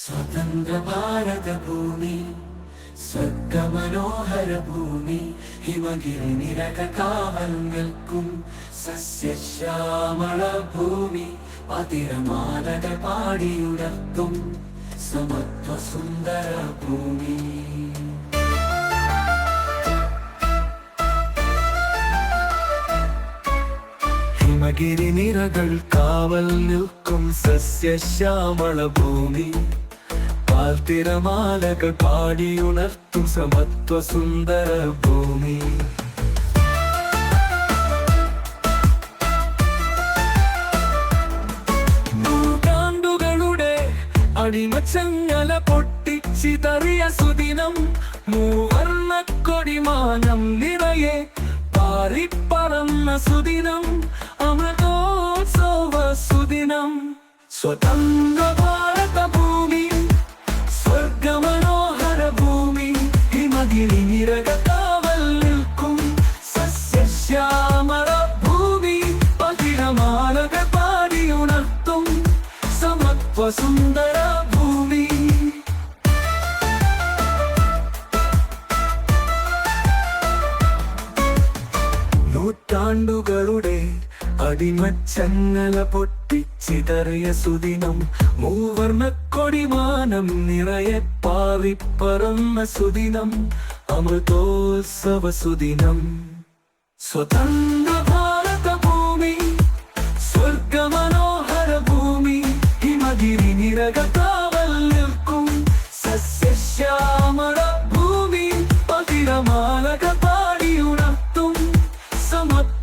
സ്വതന്ത്ര ഭാരത ഭൂമി സ്വർഗമനോഹര ഹിമഗിരി നിരക കാവൽ നിൽക്കും സസ്യശ്യാമള ഭൂമി പതിരമാലക പാടിയുടക്കും സമത്വ സുന്ദര ഭൂമി ഹിമഗിരി നിരകൾ കാവൽ നിൽക്കും സസ്യശ്യാമള ഭൂമി പാൽത്തിരമാലകൾ പാടിയുണർത്തും സമത്വ സുന്ദര ഭൂമി. നൂറ്റാണ്ടുകളുടെ അടിമച്ചങ്ങല പൊട്ടിച്ചിതറിയ സുദിനം മൂവർണ കൊടിമാനം നിറയെ പാറിപ്പറന്ന സുദിനം അമൃതോത്സവ സുദിനം. സ്വതന്ത്ര സമത്വ സുന്ദര ഭൂമി. നൂറ്റാണ്ടുകളുടെ അടിമച്ചങ്ങല പൊട്ടിച്ചിതറിയ സുദിനം മൂവർണ കൊടിമാനം നിറയെ പാറിപ്പറന്ന സുദിനം അമൃതോത്സവ സുദിനം. സ്വതന്ത്ര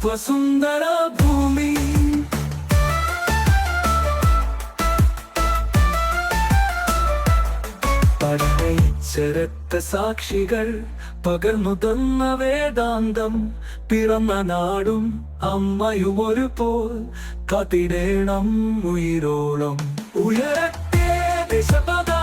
സമത്വ സുന്ദര ഭൂമി പഠനയിച്ചരത്ത സാക്ഷികൾ പകർന്നു തന്ന വേദാന്തം പിറന്ന നാടും അമ്മയും ഒരു പോൽ കത്തിടേണം ഉയരോളം. ഉയരത്തെ ദേശപതാക